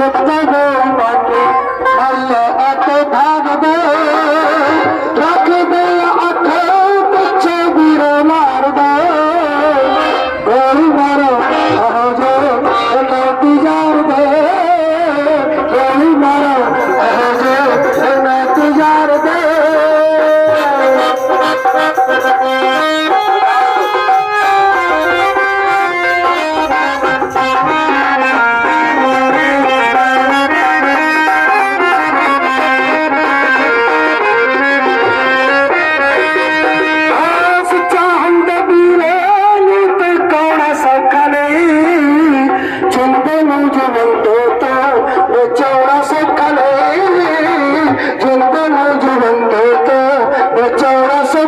সত্য মনে ভালো এত থাকবে রাখবে আখে ছবির মারবে গরিবার চৌরাশো